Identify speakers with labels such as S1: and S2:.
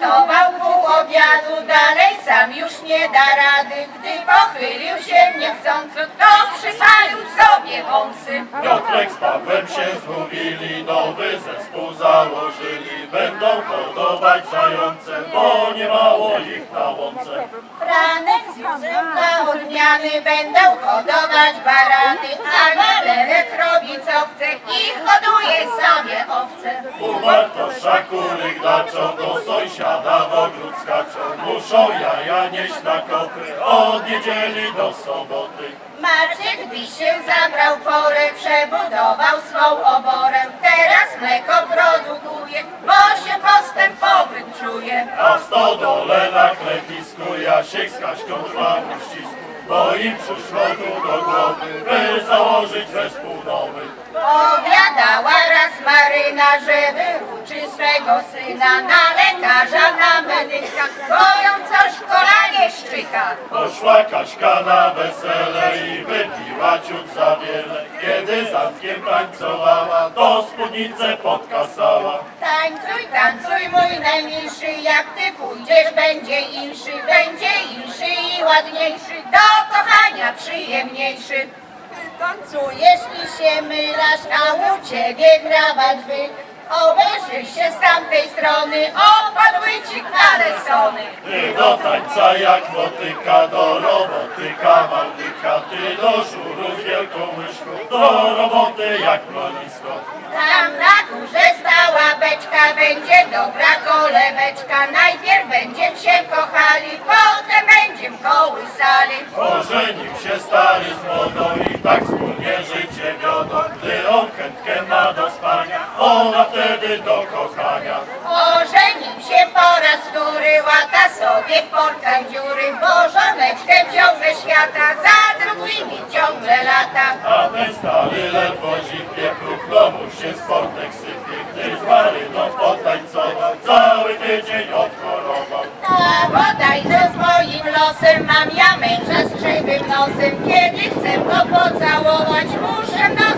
S1: Gotował pół obiadu, dalej sam już nie da rady. Gdy pochylił się niechcąco, to przysalił sobie wąsy.
S2: Piotrek z Pawłem się zmówili, nowy zespół założyli. Będą hodować zające, bo nie mało ich na łące.
S1: Franek z Józem dla odmiany będą hodować barany, a galerek robi co chce i hoduje sobie owce.
S2: U Bartosza kury gdaczą, do sąsiada w ogród skaczą. Muszą jaja nieść na kopry, od niedzieli do soboty.
S1: Gdy się zabrał porę, przebudował swą oborę. Teraz mleko produkuje, bo się postępowy czuje.
S2: A stodole na klepisku Jasiek z Kaśką trwa. Bo im przyszło tu do głowy, by założyć zespół nowy.
S1: Powiadała raz Maryna, że wyuczy swego syna na lekarza, na medyka, bo ją coś w kolanie szczyka.
S2: Poszła Kaśka na wesele i wypiła ciut za wiele. Kiedy z Antkiem tańcowała, to spódnicę podkasała.
S1: Tańcuj, tańcuj mój najmilszy, jak ty pójdziesz będzie inszy, będzie inszy ładniejszy, do kochania przyjemniejszy. Ty Tancujesz i się mylasz, a u ciebie krawat wy. Obejrzyj się z tamtej strony, opadły ci kalesony.
S2: Ty do tańca jak motyka, do roboty kawałdyka. Ty do żuru z wielką łyżką, do roboty jak mlonisko.
S1: Tam na górze stała beczka, będzie dobra kolebeczka. Najpierw będziem się kochali, potem będziem kołysali.
S2: Ożenił się stary z młodą i tak wspólnie życie do kochania.
S1: Ożenił się po raz wtóry, łata sobie w portach dziury, bo żoneczkę ze świata, za drugimi ciągle lata.
S2: A ten stary ledwo zipie, próchno mu się sportek sypie. Gdy z Maryną potańcował, cały tydzień odchorował.
S1: A bodajże z moim losem mam ja męża z krzywym nosem, kiedy chcę go pocałować, muszę na